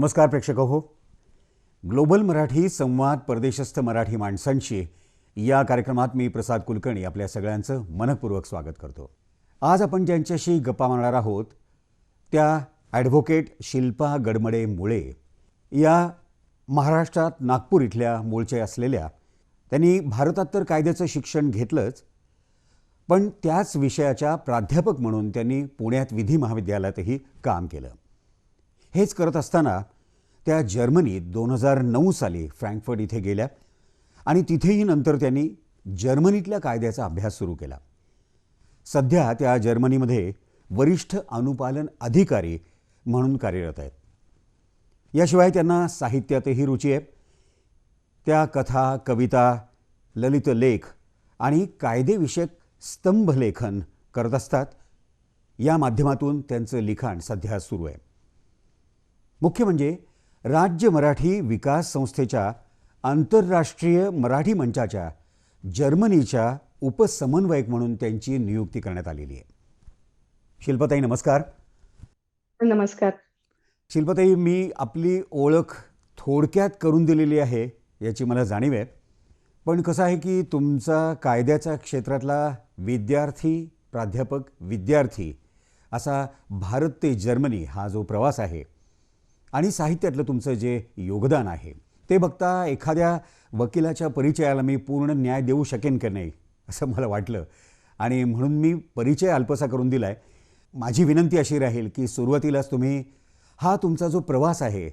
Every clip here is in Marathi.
नमस्कार प्रेक्षक हो. ग्लोबल मराठी संवाद परदेशस्थ मराठी माणसांशी या कार्यक्रमात मी प्रसाद कुलकर्णी आपल्या सगळ्यांचं मनपूर्वक स्वागत करतो. आज आपण ज्यांच्याशी गप्पा मारणार आहोत त्या ॲडव्होकेट शिल्पा गडमडे मुळे या महाराष्ट्रात नागपूर इथल्या मूळचे असलेल्या त्यांनी भारतात तर कायद्याचं शिक्षण घेतलंच पण त्याच विषयाच्या प्राध्यापक म्हणून त्यांनी पुण्यात विधी महाविद्यालयातही काम केलं. हेच करत असताना त्या जर्मनीत दोन हजार नऊ साली फ्रँकफर्ट इथे गेल्या आणि तिथेही नंतर त्यांनी जर्मनीतल्या कायद्याचा अभ्यास सुरू केला. सध्या त्या जर्मनीमध्ये वरिष्ठ अनुपालन अधिकारी म्हणून कार्यरत आहेत. याशिवाय त्यांना साहित्यातही रुची आहे. त्या कथा कविता ललित लेख आणि कायदेविषयक स्तंभलेखन करत असतात. या माध्यमातून त्यांचं लिखाण सध्या सुरू आहे. मुख्य म्हणजे राज्य मराठी विकास संस्थेच्या आंतरराष्ट्रीय मराठी मंचाच्या जर्मनीच्या उपसमन्वयक म्हणून त्यांची नियुक्ती करण्यात आलेली आहे. शिल्पताई नमस्कार. नमस्कार. शिल्पताई मी आपली ओळख थोडक्यात करून दिलेली आहे याची मला जाणीव आहे. पण कसं आहे की तुमचा कायद्याच्या क्षेत्रातला विद्यार्थी प्राध्यापक विद्यार्थी असा भारत ते जर्मनी हा जो प्रवास आहे आणि साहित्यातलं तुमचं जे योगदान आहे ते बघता एखाद्या वकिलाच्या परिचयाला मी पूर्ण न्याय देऊ शकेन की नाही असं मला वाटलं. आणि म्हणून मी परिचय अल्पसा करून दिला आहे माझी विनंती अशी राहील की सुरुवातीलाच तुम्ही हा तुमचा जो प्रवास आहे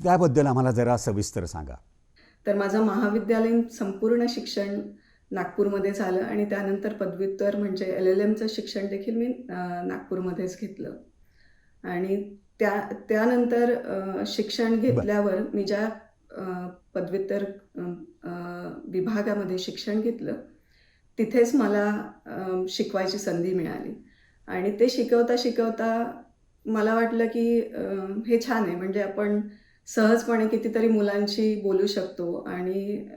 त्याबद्दल आम्हाला जरा सविस्तर सांगा. तर माझं महाविद्यालयीन संपूर्ण शिक्षण नागपूरमध्ये झालं आणि त्यानंतर पदव्युत्तर म्हणजे एल एल एमचं शिक्षण देखील मी नागपूरमध्येच घेतलं. आणि त्या त्यानंतर शिक्षण घेतल्यावर मी ज्या पदव्युत्तर विभागामध्ये शिक्षण घेतलं तिथेच मला शिकवायची संधी मिळाली. आणि ते शिकवता शिकवता मला वाटलं की हे छान आहे. म्हणजे आपण सहजपणे कितीतरी मुलांशी बोलू शकतो आणि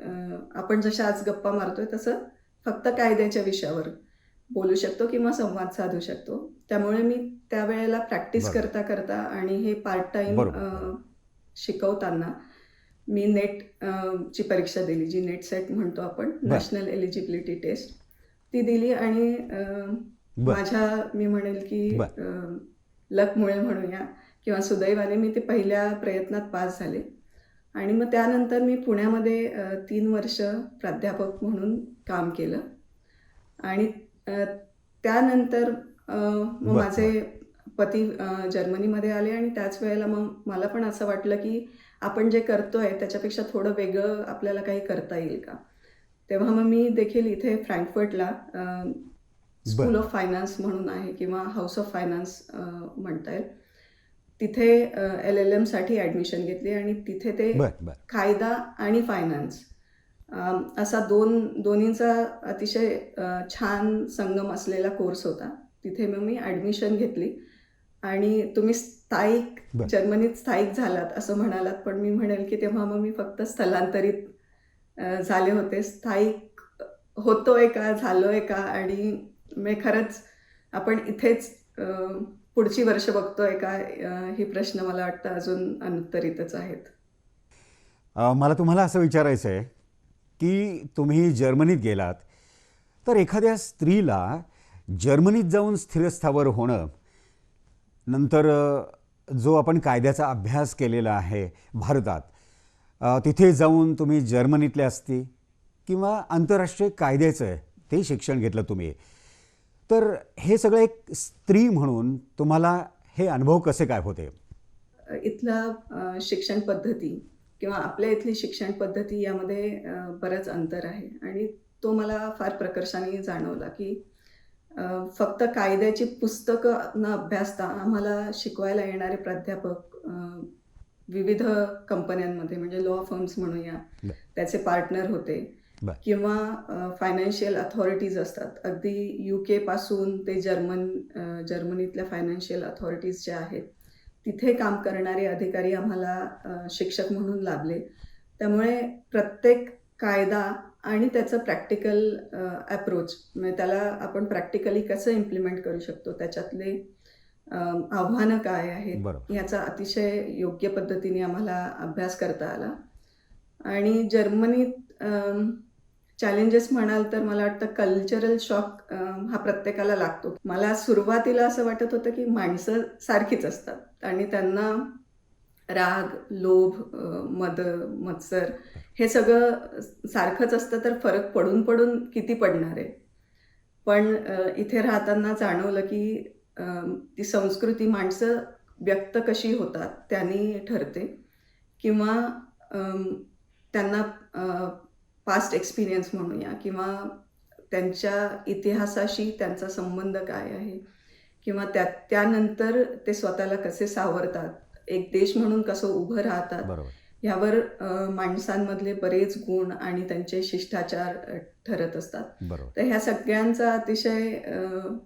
आपण जशा आज गप्पा मारतोय तसं फक्त कायद्याच्या विषयावर बोलू शकतो किंवा संवाद साधू शकतो. त्यामुळे मी त्यावेळेला प्रॅक्टिस. करता करता आणि हे पार्ट टाइम. शिकवताना मी नेट ची परीक्षा दिली जी नेट सेट म्हणतो आपण नॅशनल एलिजिबिलिटी टेस्ट ती दिली आणि माझ्या मी म्हणेल की लकमुळे म्हणूया किंवा सुदैवाने मी ते पहिल्या प्रयत्नात पास झाले. आणि मग त्यानंतर मी पुण्यामध्ये तीन वर्ष प्राध्यापक म्हणून काम केलं. आणि त्यानंतर मग माझे पती जर्मनीमध्ये आले आणि त्याच वेळेला मग मला पण असं वाटलं की आपण जे करतोय त्याच्यापेक्षा थोडं वेगळं आपल्याला काही करता येईल का? तेव्हा मग मी देखील इथे फ्रँकफर्टला स्कूल ऑफ फायनान्स म्हणून आहे किंवा हाऊस ऑफ फायनान्स म्हणता येईल. तिथे एल एल एमसाठी ॲडमिशन घेतली आणि तिथे ते कायदा आणि फायनान्स असा दोन दोन्हींचा अतिशय छान संगम असलेला कोर्स होता. तिथे मग मी ॲडमिशन घेतली. आणि तुम्ही स्थायिक. जर्मनीत स्थायिक झालात असं म्हणालात पण मी म्हणेल की तेव्हा मग मी फक्त स्थलांतरित झाले होते. स्थायिक होतोय का झालोय का? आणि मी खरंच आपण इथेच पुढची वर्ष बघतोय का? हे प्रश्न मला वाटतं अजून अनुत्तरितच आहेत. मला तुम्हाला असं विचारायचं आहे की तुम्ही जर्मनीत गेलात तर एखाद्या स्त्रीला जर्मनीत जाऊन स्थिरस्थावर होणं नंतर जो आपण कायद्याचा अभ्यास केलेला आहे भारतात तिथे जाऊन तुम्ही जर्मनीतले असती किंवा आंतरराष्ट्रीय कायद्याचं आहे ते शिक्षण घेतलं तुम्ही. तर हे सगळं एक स्त्री म्हणून तुम्हाला हे अनुभव कसे काय होते? इथला शिक्षण पद्धती किंवा आपल्या इथली शिक्षण पद्धती यामध्ये अ, बरंच अंतर आहे. आणि तो मला फार प्रकर्षाने जाणवला की फक्त कायद्याची पुस्तकं न अभ्यासता आम्हाला शिकवायला येणारे प्राध्यापक विविध कंपन्यांमध्ये म्हणजे लॉ फर्म्स म्हणूया. त्याचे पार्टनर होते. किंवा फायनान्शियल अथॉरिटीज असतात अगदी यू पासून ते जर्मन जर्मनीतल्या फायनान्शियल अथॉरिटीज ज्या आहेत तिथे काम करणारे अधिकारी आम्हाला शिक्षक म्हणून लाभले त्यामुळे प्रत्येक कायदा आणि त्याचं प्रॅक्टिकल अप्रोच म्हणजे त्याला आपण प्रॅक्टिकली कसं इम्प्लिमेंट करू शकतो? त्याच्यातले आव्हानं काय आहेत? याचा अतिशय योग्य पद्धतीने आम्हाला अभ्यास करता आला. आणि जर्मनीत चॅलेंजेस म्हणाल तर मला वाटतं कल्चरल शॉक हा प्रत्येकाला लागतो. मला सुरुवातीला असं वाटत होतं की माणसं सारखीच असतात. आणि त्यांना राग लोभ मद मत्सर हे सगळं सारखंच असतं तर फरक पडून पडून किती पडणार आहे? पण इथे राहताना जाणवलं की ती संस्कृती माणसं व्यक्त कशी होतात त्यांनी ठरते किंवा त्यांना पास्ट एक्सपिरियन्स म्हणूया किंवा त्यांच्या इतिहासाशी त्यांचा संबंध काय आहे किंवा त्या त्यानंतर ते स्वतःला कसे सावरतात एक देश म्हणून कसं उभं राहतात अ, माणसांमधले बरेच गुण आणि त्यांचे शिष्टाचार ठरत असतात. बरोबर. तर ह्या सगळ्यांचा अतिशय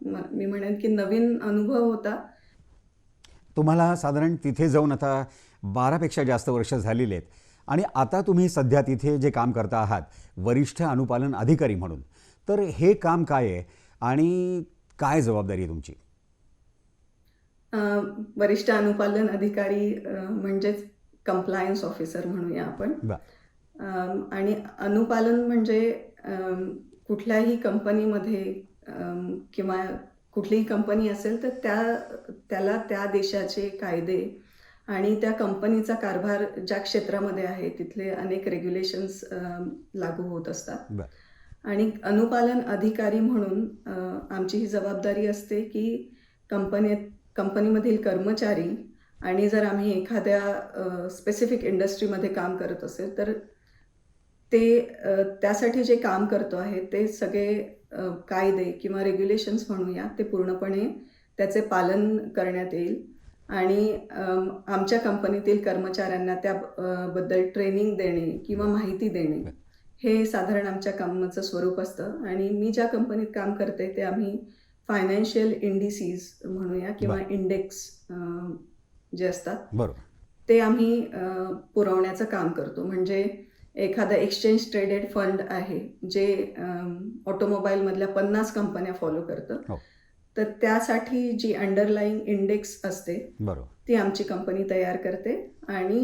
म- म्हणेन की नवीन अनुभव होता. तुम्हाला साधारण तिथे जाऊन आता बारापेक्षा जास्त वर्ष झालेली आहेत. आणि आता तुम्ही सध्या तिथे जे काम करता आहात वरिष्ठ अनुपालन अधिकारी म्हणून तर हे काम काय आहे? आणि काय जबाबदारी आहे तुमची? वरिष्ठ अनुपालन अधिकारी म्हणजेच कंप्लायन्स ऑफिसर म्हणूया आपण. आणि अनुपालन म्हणजे कुठल्याही कंपनीमध्ये किंवा कुठलीही कंपनी असेल तर त्या त्याला त्या देशाचे कायदे आणि त्या कंपनीचा कारभार ज्या क्षेत्रामध्ये आहे तिथले अनेक रेग्युलेशन्स लागू होत असतात. आणि अनुपालन अधिकारी म्हणून आमची ही जबाबदारी असते की कंपनीत कंपनीमधील कर्मचारी आणि जर आम्ही एखाद्या स्पेसिफिक इंडस्ट्रीमध्ये काम करत असेल तर ते त्यासाठी जे काम करतो आहे ते सगळे कायदे किंवा रेग्युलेशन्स म्हणूया ते पूर्णपणे त्याचे पालन करण्यात येईल. आणि आमच्या कंपनीतील कर्मचाऱ्यांना त्या बद्दल ट्रेनिंग देणे किंवा माहिती देणे हे साधारण आमच्या कामाचं स्वरूप असतं. आणि मी ज्या कंपनीत काम करते ते आम्ही फायनान्शियल इंडिसीज म्हणूया किंवा. इंडेक्स जे असतात ते आम्ही पुरवण्याचं काम करतो म्हणजे एखादा एक्सचेंज ट्रेडेड फंड आहे जे ऑटोमोबाईलमधल्या पन्नास कंपन्या फॉलो करतं हो. तर त्यासाठी जी अंडरलाईंग इंडेक्स असते ती आमची कंपनी तयार करते आणि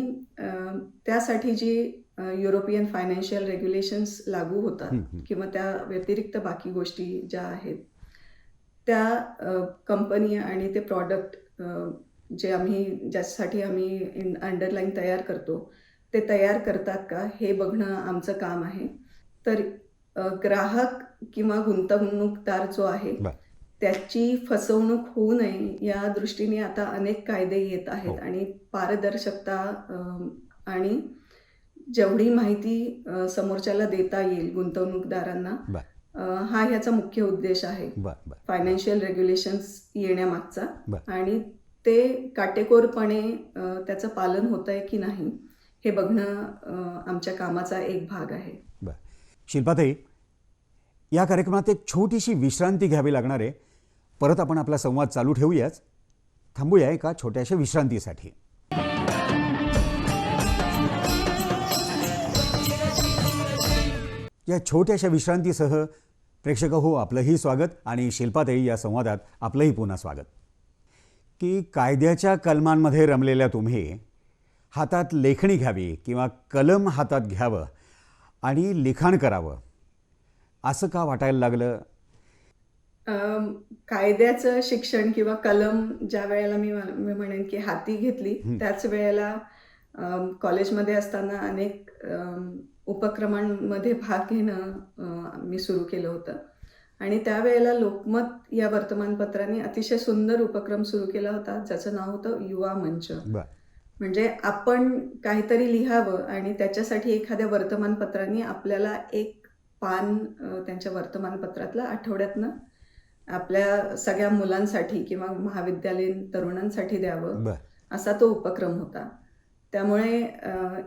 त्यासाठी जी युरोपियन फायनान्शियल रेग्युलेशन्स लागू होतात. किंवा त्या व्यतिरिक्त बाकी गोष्टी ज्या आहेत त्या कंपनी आणि ते प्रॉडक्ट जे आम्ही ज्यासाठी आम्ही अंडरलाईन तयार करतो ते तयार करतात का हे बघणं आमचं काम आहे तर ग्राहक किंवा गुंतवणूकदार जो आहे. त्याची फसवणूक होऊ नये या दृष्टीने आता अनेक कायदे येत आहेत हो. आणि पारदर्शकता आणि जेवढी माहिती समोरच्याला देता येईल गुंतवणूकदारांना हा ह्याचा मुख्य उद्देश आहे. फायनान्शियल रेग्युलेशन्स येण्यामागचा. आणि ते काटेकोरपणे त्याचं पालन होत आहे की नाही हे बघणं आमच्या कामाचा एक भाग आहे. शिल्पाताई या कार्यक्रमात एक छोटीशी विश्रांती घ्यावी लागणार आहे. परत आपण आपला संवाद चालू ठेवूयाच. थांबूया एका छोट्याशा विश्रांतीसाठी. या छोट्याशा विश्रांतीसह प्रेक्षक हो आपलंही स्वागत आणि शिल्पाताई या संवादात आपलंही पुन्हा स्वागत की कायद्याच्या कलमांमध्ये रमलेल्या तुम्ही हातात लेखणी घ्यावी किंवा कलम हातात घ्यावं आणि लिखाण करावं असं का वाटायला लागलं कायद्याचं शिक्षण किंवा कलम ज्या वेळेला मी मी म्हणेन की हाती घेतली. त्याच वेळेला कॉलेजमध्ये असताना अनेक उपक्रमांमध्ये भाग घेणं मी सुरू केलं होतं. आणि त्यावेळेला लोकमत या वर्तमानपत्राने अतिशय सुंदर उपक्रम सुरू केला होता ज्याचं नाव होतं युवा मंच. म्हणजे आपण काहीतरी लिहावं आणि त्याच्यासाठी एखाद्या वर्तमानपत्राने आपल्याला एक पान त्यांच्या वर्तमानपत्रातलं आठवड्यातनं आपल्या सगळ्या मुलांसाठी किंवा महाविद्यालयीन तरुणांसाठी द्यावं असा तो उपक्रम होता. त्यामुळे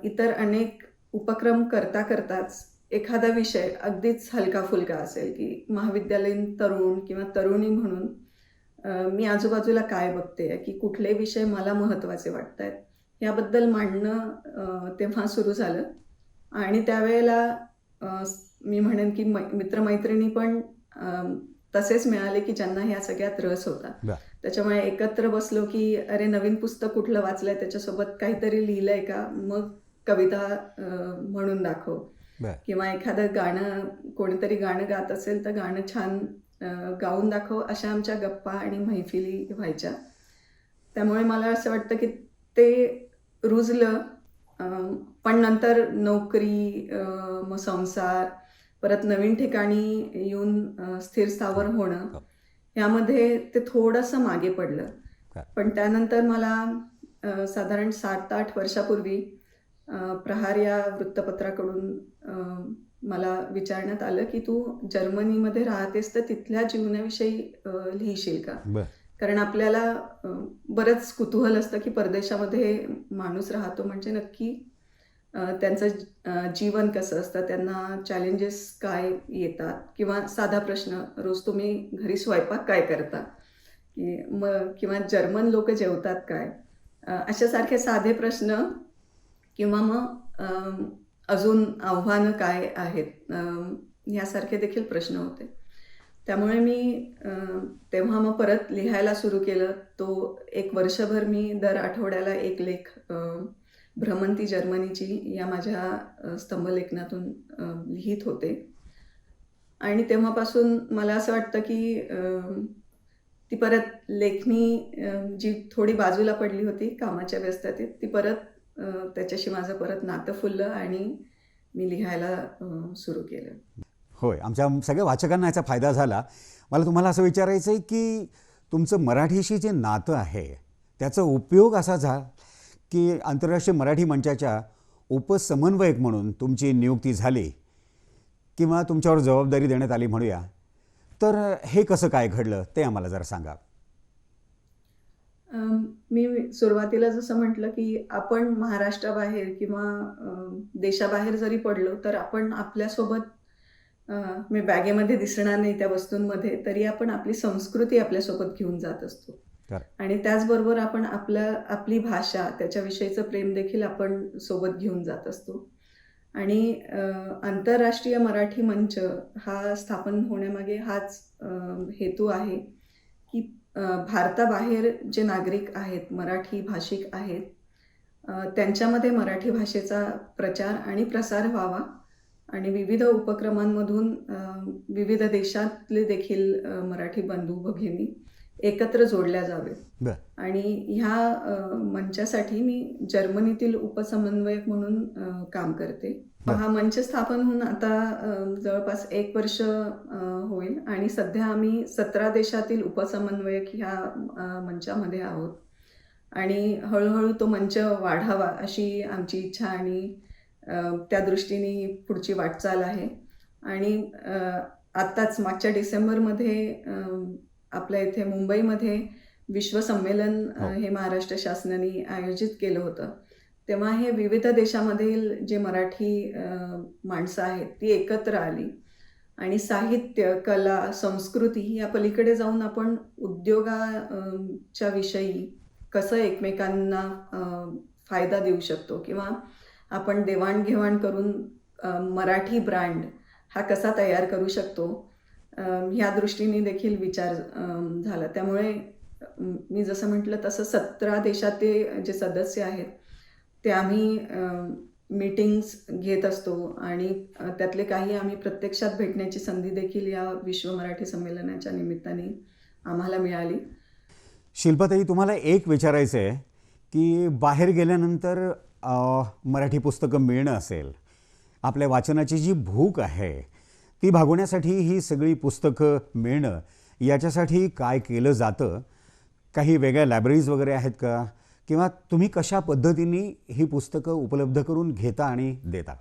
इतर अनेक उपक्रम करता करताच एखादा विषय अगदीच हलका फुलका असेल की महाविद्यालयीन तरुण किंवा तरुणी म्हणून मी आजूबाजूला काय बघते की कुठले विषय मला महत्त्वाचे वाटत आहेत याबद्दल मांडणं तेव्हा सुरू झालं. आणि त्यावेळेला मी म्हणेन की मै मित्रमैत्रिणी पण तसेच मिळाले की ज्यांना ह्या सगळ्यात रस होता. त्याच्यामुळे एकत्र बसलो की अरे नवीन पुस्तक कुठलं वाचलंय त्याच्यासोबत काहीतरी लिहिलंय का? मग कविता म्हणून दाखव किंवा एखादं गाणं कोणीतरी गाणं गात असेल तर गाणं छान गाऊन दाखव अशा आमच्या गप्पा आणि मैफिली व्हायच्या त्यामुळे मला असं वाटतं की ते रुजलं पण नंतर नोकरी मग संसार परत नवीन ठिकाणी येऊन स्थिर स्थावर होणं हो. यामध्ये ते थोडंसं मागे पडलं? पण त्यानंतर मला साधारण सात आठ वर्षापूर्वी प्रहार या वृत्तपत्राकडून मला विचारण्यात आलं की तू जर्मनीमध्ये राहतेस तर तिथल्या जीवनाविषयी लिहिशील का? कारण आपल्याला बरंच कुतूहल असतं की परदेशामध्ये माणूस राहतो म्हणजे नक्की त्यांचं जीवन कसं असतं त्यांना चॅलेंजेस काय येतात? किंवा साधा प्रश्न रोज तुम्ही घरी स्वयंपाक काय करता? की मग किंवा जर्मन लोक जेवतात काय? अशासारखे साधे प्रश्न किंवा मग अजून आव्हानं काय आहेत? यासारखे देखील प्रश्न होते. त्यामुळे मी तेव्हा मग परत लिहायला सुरू केलं. तो एक वर्षभर मी दर आठवड्याला एक लेख भ्रमंती जर्मनीची या माझ्या स्तंभलेखनातून लिहित होते. आणि तेव्हापासून मला असं वाटतं की ती परत लेखणी जी थोडी बाजूला पडली होती कामाच्या व्यस्ततेत ती परत त्याच्याशी माझं परत नातं फुललं आणि मी लिहायला सुरू केलं. होय. आमच्या सगळ्या वाचकांना याचा फायदा झाला. मला तुम्हाला असं विचारायचं आहे की तुमचं मराठीशी जे नातं आहे त्याचा उपयोग असा झाला की आंतरराष्ट्रीय मराठी मंचाच्या उपसमन्वयक म्हणून तुमची नियुक्ती झाली किंवा तुमच्यावर जबाबदारी देण्यात आली म्हणूया. तर हे कसं काय घडलं ते आम्हाला जरा सांगा. मी सुरुवातीला जसं म्हटलं की आपण महाराष्ट्राबाहेर किंवा देशाबाहेर जरी पडलो तर आपण आपल्यासोबत मी बॅगेमध्ये दिसणार नाही त्या वस्तूंमध्ये तरी आपण आपली संस्कृती आपल्यासोबत घेऊन जात असतो. आणि त्याचबरोबर आपण आपल्या आपली भाषा त्याच्याविषयीचं प्रेम देखील आपण सोबत घेऊन जात असतो आणि आंतरराष्ट्रीय मराठी मंच हा स्थापन होण्यामागे हाच हेतू आहे की भारताबाहेर जे नागरिक आहेत मराठी भाषिक आहेत त्यांच्यामध्ये मराठी भाषेचा प्रचार आणि प्रसार व्हावा आणि विविध उपक्रमांमधून विविध देशातले देखील मराठी बंधू भगिनी एकत्र जोडल्या जावेत आणि ह्या मंचासाठी मी जर्मनीतील उपसमन्वयक म्हणून काम करते. हा मंच स्थापन होऊन आता जवळपास एक वर्ष होईल आणि सध्या आम्ही सतरा देशातील उपसमन्वयक ह्या मंचामध्ये आहोत. आणि हळूहळू तो मंच वाढावा अशी आमची इच्छा आणि त्या दृष्टीने पुढची वाटचाल आहे. आणि आत्ताच मागच्या डिसेंबरमध्ये आपल्या इथे मुंबईमध्ये विश्व संमेलन अ, हो. हे महाराष्ट्र शासनाने आयोजित केलं होतं तेव्हा हे विविध देशामधील जे मराठी माणसं आहेत ती एकत्र आली आणि साहित्य कला संस्कृती या पलीकडे जाऊन आपण उद्योगाच्या विषयी कसं एकमेकांना फायदा देऊ शकतो किंवा आपण देवाणघेवाण करून मराठी ब्रँड हा कसा तयार करू शकतो ह्या दृष्टीने देखील विचार झाला. त्यामुळे मी जसं म्हटलं तसं सतरा देशाचे जे सदस्य आहेत ते आम्ही मीटिंग्स घेत असतो आणि त्यातले काही आम्ही प्रत्यक्षात भेटण्याची संधी देखील या विश्व मराठी संमेलनाच्या निमित्ताने आम्हाला मिळाली. शिल्पाताई तुम्हाला एक विचारायचं आहे की बाहेर गेल्यानंतर मराठी पुस्तकं मिळणं असेल आपल्या वाचनाची जी भूक आहे ती भागवण्यासाठी ही सगळी पुस्तकं मिळणं याच्यासाठी काय केलं जातं? काही वेगळ्या लायब्ररीज वगैरे आहेत का? किंवा तुम्ही कशा पद्धतीने ही पुस्तकं उपलब्ध करून घेता आणि देता?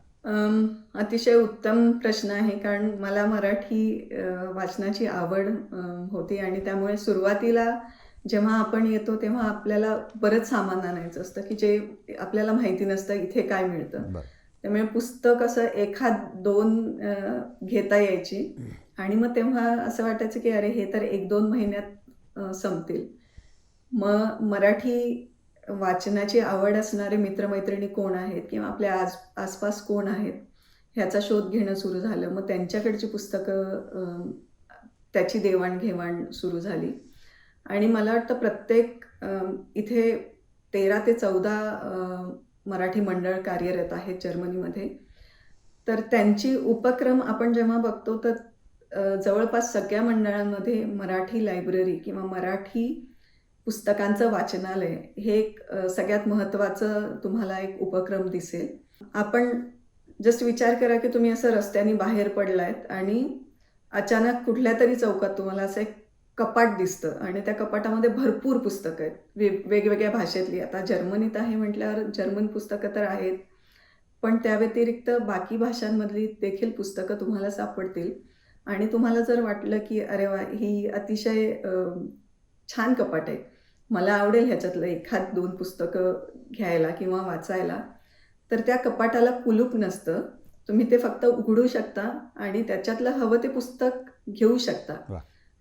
अतिशय उत्तम प्रश्न आहे कारण मला मराठी वाचनाची आवड होती आणि त्यामुळे सुरुवातीला जेव्हा आपण येतो तेव्हा आपल्याला बरंच सामान आणायचं असतं की जे आपल्याला माहिती नसतं इथे काय मिळतं. त्यामुळे पुस्तक असं एखाद दोन घेता यायची. आणि मग तेव्हा असं वाटायचं की अरे हे तर एक दोन महिन्यात संपतील. मग मराठी वाचनाची आवड असणारे मित्रमैत्रिणी कोण आहेत किंवा आपल्या आस आसपास कोण आहेत ह्याचा शोध घेणं सुरू झालं. मग त्यांच्याकडची पुस्तकं त्याची देवाणघेवाण सुरू झाली. आणि मला वाटतं प्रत्येक इथे तेरा ते चौदा मराठी मंडळ कार्यरत आहेत जर्मनीमध्ये. तर त्यांची उपक्रम आपण जेव्हा बघतो तर जवळपास सगळ्या मंडळांमध्ये मराठी लायब्ररी किंवा मराठी पुस्तकांचं वाचनालय हे एक सगळ्यात महत्त्वाचं तुम्हाला एक उपक्रम दिसेल. आपण जस्ट विचार करा की तुम्ही असं रस्त्याने बाहेर पडलायत आणि अचानक कुठल्या तरी चौकात तुम्हाला असं एक कपाट दिसतं. आणि त्या कपाटामध्ये भरपूर पुस्तकं आहेत. वेगवेगळ्या भाषेतली. आता जर्मनीत आहे म्हटल्यावर जर्मन पुस्तकं तर आहेत. पण त्या व्यतिरिक्त बाकी भाषांमधली देखील पुस्तकं तुम्हाला सापडतील. आणि तुम्हाला जर वाटलं की अरे वा ही अतिशय छान कपाट आहे. मला आवडेल ह्याच्यातलं एखाद दोन पुस्तकं घ्यायला किंवा वाचायला. तर त्या कपाटाला कुलूप नसतं. तुम्ही ते फक्त उघडू शकता आणि त्याच्यातलं हवं ते पुस्तक घेऊ शकता.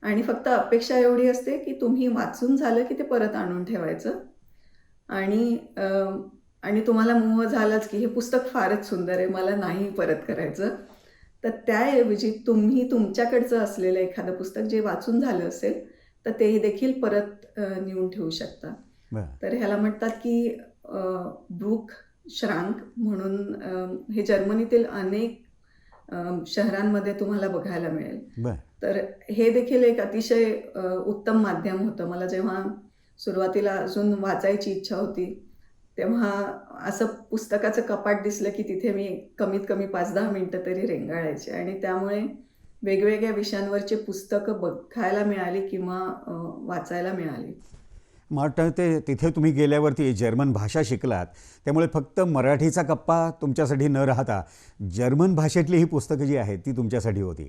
आणि फक्त अपेक्षा एवढी असते की तुम्ही वाचून झालं की ते परत आणून ठेवायचं. आणि आणि तुम्हाला मोह झालाच की हे पुस्तक फारच सुंदर आहे मला नाही परत करायचं. तर त्याऐवजी तुम्ही तुमच्याकडचं असलेलं एखादं पुस्तक जे वाचून झालं असेल तर ते देखील परत नेऊन ठेवू शकता. तर ह्याला म्हणतात की बुक श्रांक म्हणून हे जर्मनीतील अनेक शहरांमध्ये तुम्हाला बघायला मिळेल. तर हे देखील एक अतिशय उत्तम माध्यम होतं. मला जेव्हा सुरुवातीला अजून वाचायची इच्छा होती तेव्हा असं पुस्तकाचं कपाट दिसलं की तिथे मी कमीत कमी पाच दहा मिनटं तरी रेंगाळायचे. आणि त्यामुळे वेगवेगळ्या विषयांवरची पुस्तकं बघायला मिळाली किंवा वाचायला मिळाली. मला वाटतं ते तिथे तुम्ही गेल्यावरती जर्मन भाषा शिकलात त्यामुळे फक्त मराठीचा कप्पा तुमच्यासाठी न राहता जर्मन भाषेतली ही पुस्तकं जी आहेत ती तुमच्यासाठी होती.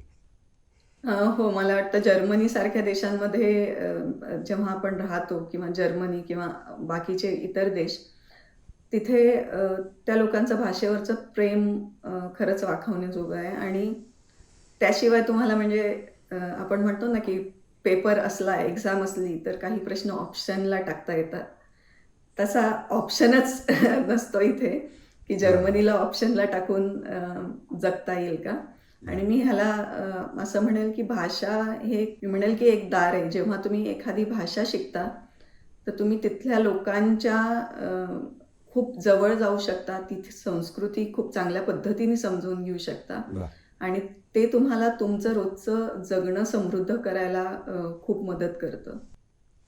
हो मला वाटतं जर्मनीसारख्या देशांमध्ये जेव्हा आपण राहतो किंवा जर्मनी किंवा बाकीचे इतर देश तिथे त्या लोकांचं भाषेवरचं प्रेम खरंच वाखवण्याजोगं आहे. आणि त्याशिवाय तुम्हाला म्हणजे आपण म्हणतो ना की पेपर असला एक्झाम असली तर काही प्रश्न ऑप्शनला टाकता येतात. तसा ऑप्शनच नसतो इथे की जर्मनीला ऑप्शनला टाकून जगता येईल का? आणि मी ह्याला असं म्हणेल की भाषा हे मी म्हणेल की एक दार आहे. जेव्हा तुम्ही एखादी भाषा शिकता तर तुम्ही तिथल्या लोकांच्या खूप जवळ जाऊ शकता. तिथे संस्कृती खूप चांगल्या पद्धतीने समजून घेऊ शकता. आणि ते तुम्हाला तुमचं रोजचं जगणं समृद्ध करायला खूप मदत करतं.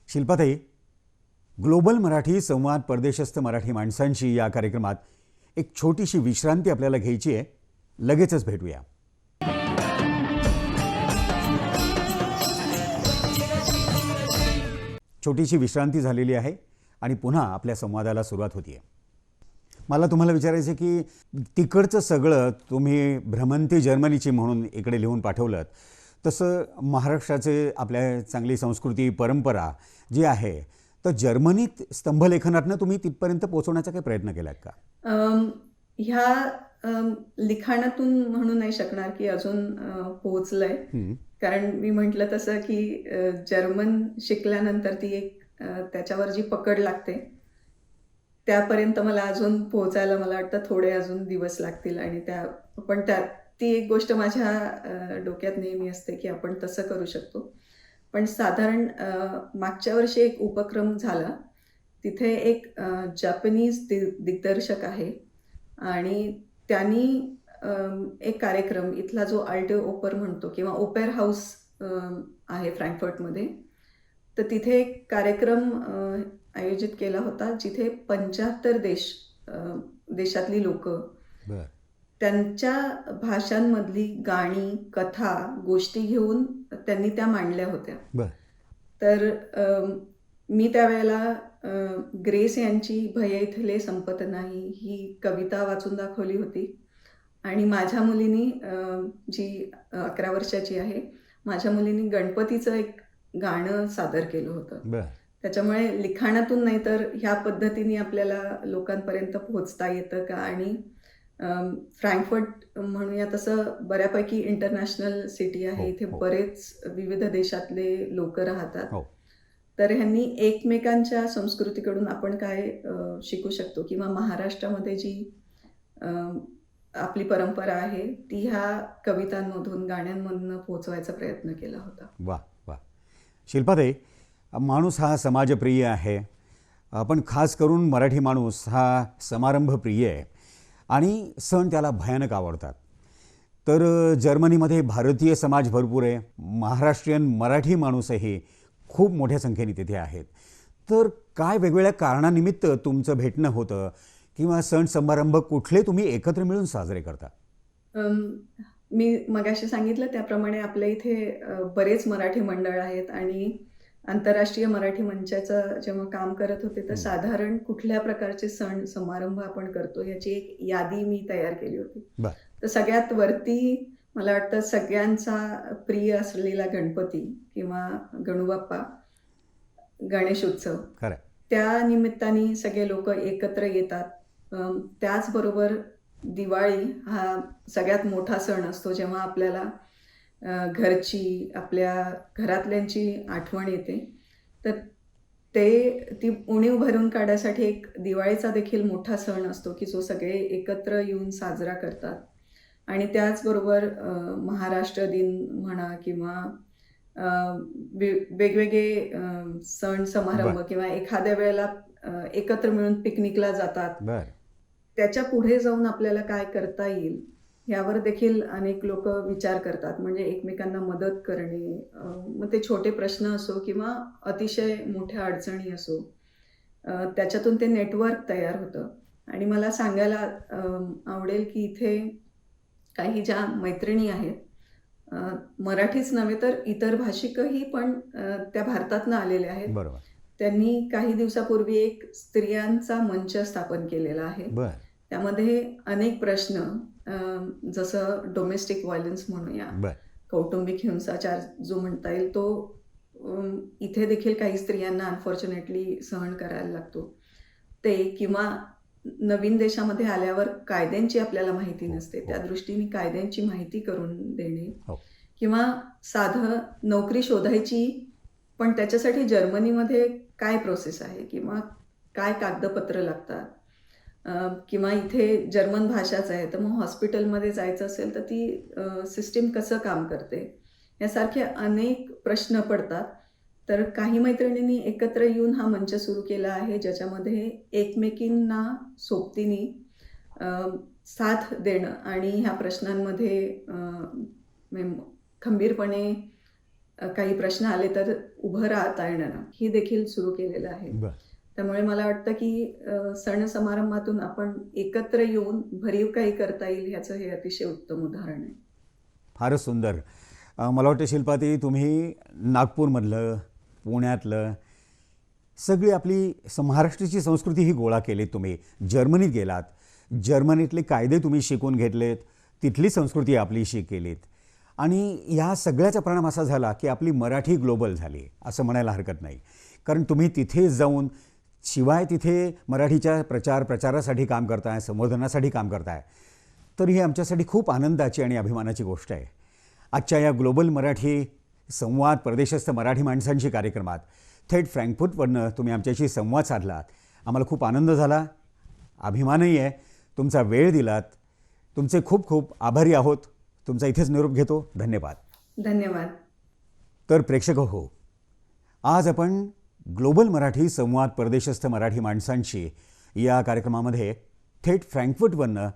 शिल्पाताई ग्लोबल मराठी संवाद परदेशस्थ मराठी माणसांशी या कार्यक्रमात एक छोटीशी विश्रांती आपल्याला घ्यायची आहे. लगेचच भेटूया. छोटीशी विश्रांती झालेली आहे आणि पुन्हा आपल्या संवादाला सुरुवात होती आहे मला तुम्हाला विचारायचं आहे की तिकडचं सगळं तुम्ही भ्रमंती जर्मनीची म्हणून इकडे लिहून पाठवलं तसं महाराष्ट्राचे आपल्या चांगली संस्कृती परंपरा जी आहे तर जर्मनीत स्तंभलेखनातनं तुम्ही तिथपर्यंत पोहोचवण्याचा काही प्रयत्न केलात का ह्या लिखाणातून म्हणू नाही शकणार की अजून पोहोचलंय. कारण मी म्हटलं तसं की जर्मन शिकल्यानंतर ती एक त्याच्यावर जी पकड लागते त्यापर्यंत मला अजून पोहोचायला मला वाटतं थोडे अजून दिवस लागतील आणि त्या पण त्या ती एक गोष्ट माझ्या डोक्यात नेहमी असते की आपण तसं करू शकतो. पण साधारण मागच्या वर्षी एक उपक्रम झाला. तिथे एक जपनीज जपानीज दि दिग्दर्शक आहे. आणि त्यांनी एक कार्यक्रम इथला जो आल्टे ओपर म्हणतो किंवा ओपेर हाऊस आहे फ्रँकफर्टमध्ये. तर तिथे एक कार्यक्रम आयोजित केला होता जिथे पंच्याहत्तर देश देशातली लोक त्यांच्या भाषांमधली गाणी कथा गोष्टी घेऊन त्यांनी त्या मांडल्या होत्या. तर मी त्यावेळेला ग्रेस यांची भय इथले संपत नाही ही कविता वाचून दाखवली होती. आणि माझ्या मुलीनी जी अकरा वर्षाची आहे माझ्या मुलीनी गणपतीचं एक गाणं सादर केलं होतं. त्याच्यामुळे लिखाणातून नाही तर ह्या पद्धतीने आपल्याला लोकांपर्यंत पोहोचता येतं का? आणि फ्रँकफर्ट म्हणूया तसं बऱ्यापैकी इंटरनॅशनल सिटी आहे. हो, इथे हो. बरेच विविध देशातले लोक राहतात. हो. तर ह्यांनी एकमेकांच्या संस्कृतीकडून आपण काय शिकू शकतो? किंवा महाराष्ट्रामध्ये जी आपली परंपरा आहे ती ह्या कवितांमधून गाण्यांमधून पोहोचवायचा प्रयत्न केला होता. वा वा. शिल्पाताई माणूस हा समाजप्रिय आहे. पण खास करून मराठी माणूस हा समारंभप्रिय आहे. आणि सण त्याला भयानक आवडतात. तर जर्मनीमध्ये भारतीय समाज भरपूर आहे. महाराष्ट्रीयन मराठी माणूसही खूप मोठ्या संख्येने तिथे आहेत. तर काय वेगवेगळ्या कारणानिमित्त तुमचं भेटणं होतं? किंवा सण समारंभ कुठले तुम्ही एकत्र मिळून साजरे करता? मी मगाशी सांगितलं त्याप्रमाणे आपल्या इथे बरेच मराठी मंडळ आहेत. आणि आंतरराष्ट्रीय मराठी मंचाचं जेव्हा काम करत होते तर. साधारण कुठल्या प्रकारचे सण समारंभ आपण करतो याची एक यादी मी तयार केली होती. तर सगळ्यात वरती मला वाटतं सगळ्यांचा प्रिय असलेला गणपती किंवा गणूबाप्पा गणेश उत्सव त्या निमित्ताने सगळे लोक एकत्र येतात त्याचबरोबर दिवाळी हा सगळ्यात मोठा सण असतो जेव्हा आपल्याला घरची आपल्या घरातल्यांची आठवण येते. तर ते ती उणीव भरून काढण्यासाठी एक दिवाळीचा देखील मोठा सण असतो की जो सगळे एकत्र येऊन साजरा करतात. आणि त्याचबरोबर महाराष्ट्र दिन म्हणा किंवा वेगवेगळे सण समारंभ. किंवा एखाद्या वेळेला एकत्र मिळून पिकनिकला जातात. त्याच्या पुढे जाऊन आपल्याला काय करता येईल? यावर देखील अनेक लोक विचार करतात. म्हणजे एकमेकांना मदत करणे मग ते छोटे प्रश्न असो किंवा अतिशय मोठ्या अडचणी असो त्याच्यातून ते नेटवर्क तयार होतं. आणि मला सांगायला आवडेल की इथे काही ज्या मैत्रिणी आहेत मराठीच नव्हे तर इतर भाषिकही पण त्या भारतातनं आलेल्या आहेत. त्यांनी काही दिवसापूर्वी एक स्त्रियांचा मंच स्थापन केलेला आहे. त्यामध्ये अनेक प्रश्न जसं डोमेस्टिक व्हायलन्स म्हणूया कौटुंबिक हिंसाचार जो म्हणता येईल तो इथे देखील काही स्त्रियांना अनफॉर्च्युनेटली सहन करायला लागतो. ते किंवा नवीन देशामध्ये आल्यावर कायद्यांची आपल्याला माहिती नसते. त्या दृष्टीने कायद्यांची माहिती करून देणे हो. किंवा साधं नोकरी शोधायची पण त्याच्यासाठी जर्मनीमध्ये काय प्रोसेस आहे? किंवा काय कागदपत्र लागतात? किंवा इथे जर्मन भाषाच आहे तर मग हॉस्पिटलमध्ये जायचं असेल तर ती सिस्टीम कसं काम करते? यासारखे अनेक प्रश्न पडतात. तर काही मैत्रिणींनी एकत्र येऊन हा मंच सुरू केला आहे ज्याच्यामध्ये एकमेकींना सोबतीने साथ देणं आणि ह्या प्रश्नांमध्ये खंबीरपणे काही प्रश्न आले तर उभं राहता येणं ही देखील सुरू केलेलं आहे. त्यामुळे मला वाटतं की सण समारंभातून आपण एकत्र येऊन भरीव काही करता येईल ह्याचं हे अतिशय उत्तम उदाहरण आहे. फारच सुंदर. मला वाटतं शिल्पाती तुम्ही नागपूरमधलं पुण्यातलं सगळी आपली महाराष्ट्राची संस्कृती ही गोळा केलीत तुम्ही. जर्मनीत गेलात. जर्मनीतले कायदे तुम्ही शिकून घेतलेत. तिथली संस्कृती आपलीशी केलीत आणि या सगळ्याचा परिणाम असा झाला की आपली मराठी ग्लोबल झाली असं म्हणायला हरकत नाही. कारण तुम्ही तिथे जाऊन शिवाय तिथे मराठीच्या प्रचार प्रचारासाठी काम करताय संवर्धनासाठी काम करताय तर ही आमच्यासाठी खूप आनंदाची आणि अभिमानाची गोष्ट आहे. आजच्या या ग्लोबल मराठी संवाद परदेशस्थ मराठी माणसांशी कार्यक्रमात थेट फ्रँकफुटवरनं तुम्ही आमच्याशी संवाद साधलात. आम्हाला खूप आनंद झाला. अभिमानही आहे. तुमचा वेळ दिलात. तुमचे खूप खूप आभारी आहोत. तुमचा इथेच निरोप घेतो. धन्यवाद. धन्यवाद. तर प्रेक्षक हो आज आपण ग्लोबल मराठी संवाद परदेशस्थ मराठी माणसांशी या कार्यक्रमामध्ये थेट फ्रँकफर्टवरनं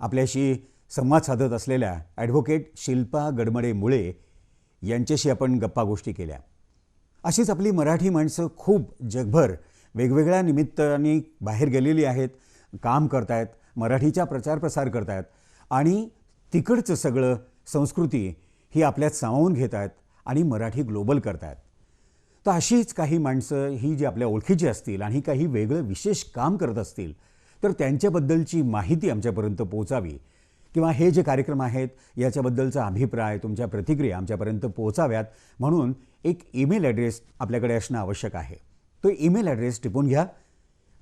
आपल्याशी संवाद साधत असलेल्या ॲडव्होकेट शिल्पा गडमडे मुळे यांच्याशी आपण गप्पा गोष्टी केल्या. अशीच आपली मराठी माणसं खूप जगभर वेगवेगळ्या निमित्ताने बाहेर गेलेली आहेत काम करतायत मराठीचा प्रचार प्रसार करतायत आणि तिकडचं सगळं संस्कृती ही आपल्यात सामावून घेत आहेत आणि मराठी ग्लोबल करतायत. तर अशीच काही माणसं ही जी आपल्या ओळखीची असतील आणि काही वेगळं विशेष काम करत असतील तर त्यांच्याबद्दलची माहिती आमच्यापर्यंत पोहोचावी. किंवा हे जे कार्यक्रम आहेत याच्याबद्दलचा अभिप्राय तुमच्या प्रतिक्रिया आमच्यापर्यंत पोहोचाव्यात. म्हणून एक ईमेल ॲड्रेस आपल्याकडे असणं आवश्यक आहे. तो ईमेल ॲड्रेस टिपून घ्या.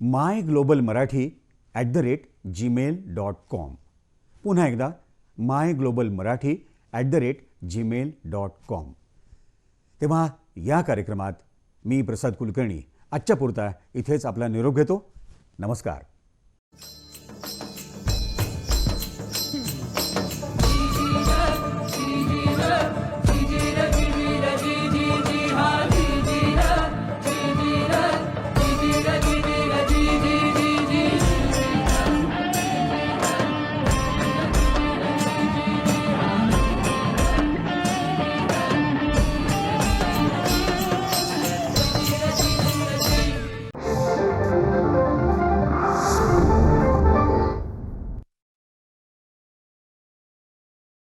My global Marathi at the rate Gmail dot com. पुन्हा एकदा my global Marathi at the rate Gmail dot com. तेव्हा या कार्यक्रमात मी प्रसाद कुलकर्णी आजच्या पुरता इथेच आपला निरोप घेतो. नमस्कार.